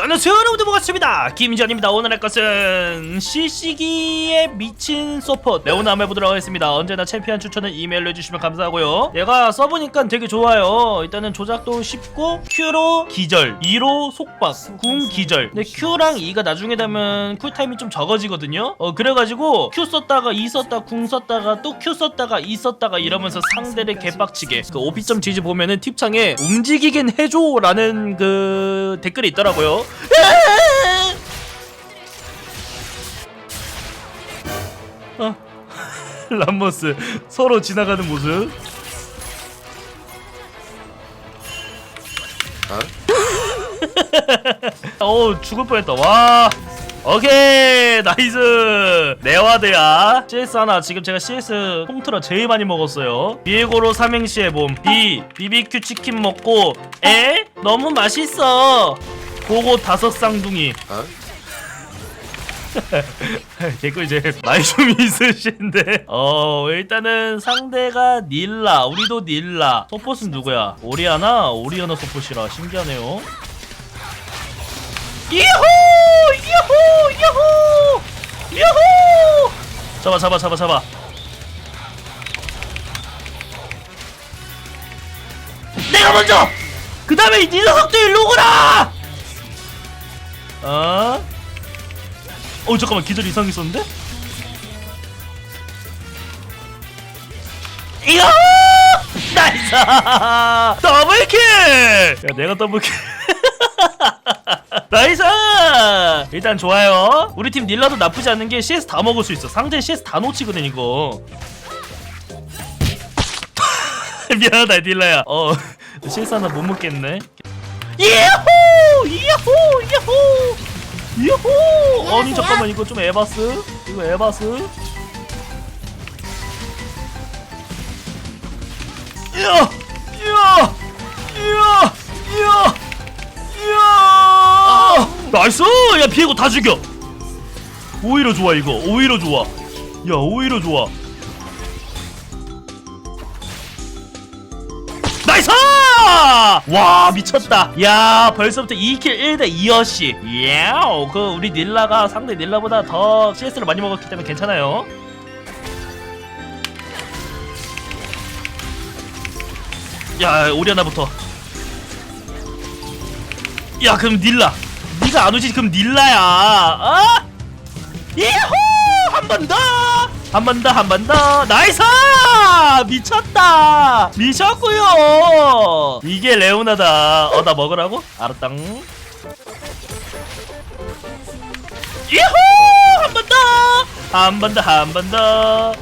안녕하세요 여러분들 반갑습니다. 김지현입니다. 오늘 할 것은 CC기에 미친 서포트 레오나 해보도록 하겠습니다. 언제나 챔피언 추천은 이메일로 해주시면 감사하고요. 얘가 써보니까 되게 좋아요. 일단은 조작도 쉽고 Q로 기절 2로 속박 궁 기절. 근데 Q랑 2가 나중에 되면 쿨타임이 좀 적어지거든요. 어 그래가지고 Q 썼다가 2 썼다 궁 썼다가 또 Q 썼다가 2 썼다가 이러면서 상대를 개빡치게. 그 OP.gg 보면은 팁창에 움직이긴 해줘 라는 그 댓글이 있더라고요 어. 람머스 서로 지나가는 모습. 어우 죽을 뻔했다. 와. 오케이 나이스. 네와드야. CS 하나 지금 제가 CS 통틀어 제일 많이 먹었어요. 비에고로 삼행시 해봄. B BBQ 치킨 먹고 에? 너무 맛있어 고고 다섯 쌍둥이. 개꿀 이제 많이 좀 있으신데. 어 일단은 상대가 닐라. 우리도 닐라. 서폿은 누구야? 오리아나? 오리아나 서폿이라. 신기하네요. 이호! 이호! 이호! 이호! 잡아 잡아 잡아 잡아. 내가 먼저! 그 다음에 이 녀석들 일로 오거라 어? 어 잠깐만 기절 이상 있었는데? 이거 나이스! 더블킬! 야 내가 더블킬. 나이스! 일단 좋아요. 우리 팀 닐라도 나쁘지 않은 게 CS 다 먹을 수 있어. 상대 CS 다 놓치거든 이거. 미안하다 닐라야. 어 CS 하나 못 먹겠네. 예호 예호 예호 예호. 아니 잠깐만 이거 좀 에바스? 이거 에바스? 이야 이야 이야 이야. 이야 나이스! 야 비에고 다 죽여. 오히려 좋아 이거. 오히려 좋아. 야 오히려 좋아. 나이스! 와 미쳤다. 야 벌써부터 2킬 1대 2어시. 야우 그 우리 닐라가 상대 닐라보다 더 CS를 많이 먹었기 때문에 괜찮아요. 야 오리아나부터. 야 그럼 닐라. 네가 안 오지 그럼 닐라야. 어? 예호 한 번 더. 한 번 더, 한 번 더. 나이스! 미쳤다! 미쳤고요 이게 레오나다. 어, 나 먹으라고? 알았당. 예호! 한 번 더! 한 번 더, 한 번 더.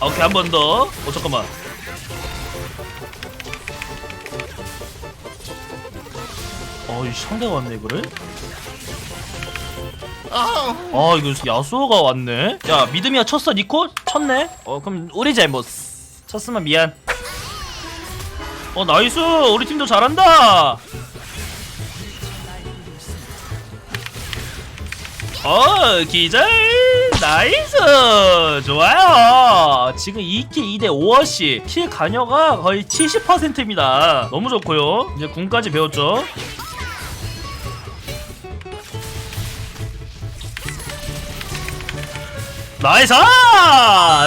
오케이, 한 번 더. 어, 잠깐만. 어, 이 상대가 왔네, 이거를? 아 이거 야수호가 왔네. 야 믿음이야 쳤어 니코? 쳤네? 어 그럼 우리 잘못 쳤으면 미안. 어 나이스! 우리 팀도 잘한다! 어 기절! 나이스! 좋아요! 지금 2킬 2대 5어시 킬 간여가 거의 70%입니다. 너무 좋고요. 이제 군까지 배웠죠 나이스!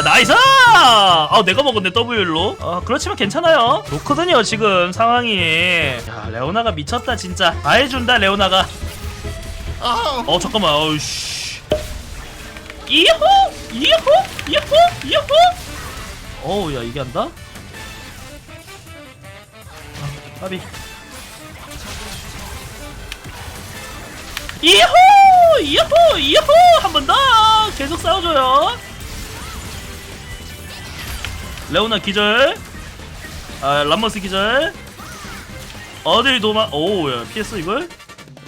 나이스! 아 내가 먹었네 W로 아 그렇지만 괜찮아요 좋거든요 지금 상황이 야 레오나가 미쳤다 진짜 다 해준다 레오나가 어 잠깐만 어우씨 이호! 이호! 이호! 이호! 어우 야 이게 한다? 아, 까비 이호! 이호! 이호! 한 번 더! 계속 싸워줘요. 레오나 기절. 아, 람머스 기절. 어딜 도마, 오, 야, 피했어, 이걸?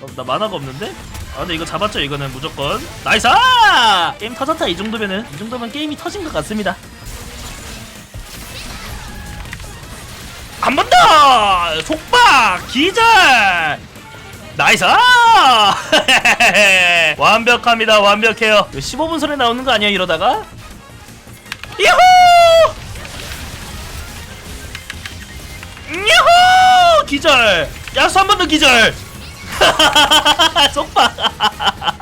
어, 나 만화가 없는데? 아, 근데 이거 잡았죠, 이거는 무조건. 나이스! 게임 터졌다, 이 정도면은. 이 정도면 게임이 터진 것 같습니다. 한 번 더! 속박! 기절! 나이스! 완벽합니다. 완벽해요. 15분 소리 나오는 거 아니야 이러다가? 야호! 야호! 기절. 야수 한 번 더 기절 속박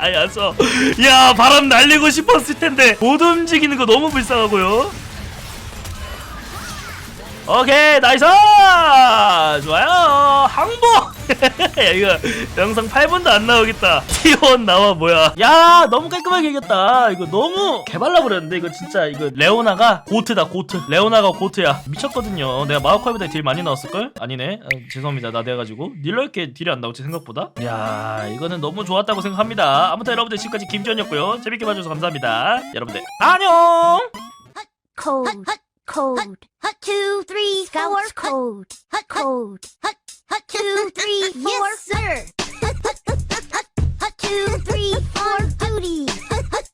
야수 야 바람 날리고 싶었을 텐데 못 움직이는 거 너무 불쌍하고요 오케이 나이스! 좋아요. 항복! 야 이거 영상 8분도 안 나오겠다. T1 나와 뭐야. 야 너무 깔끔하게 이겼다. 이거 너무 개발라 버렸는데 이거 진짜 이거 레오나가 고트다 고트. 레오나가 고트야. 미쳤거든요. 내가 마우카이보다 딜 많이 나왔을걸? 아니네. 아, 죄송합니다. 나대가지고. 닐러 이렇게 딜이 안 나오지 생각보다? 야 이거는 너무 좋았다고 생각합니다. 아무튼 여러분들 지금까지 김지현이었고요. 재밌게 봐주셔서 감사합니다. 여러분들 안녕 code. Hut, two, three, Scouts four. code. Hut, code. Hut, hut, two, three, four. Yes, sir. hut, hut, hut, two, three, four, duty. Hut, hut,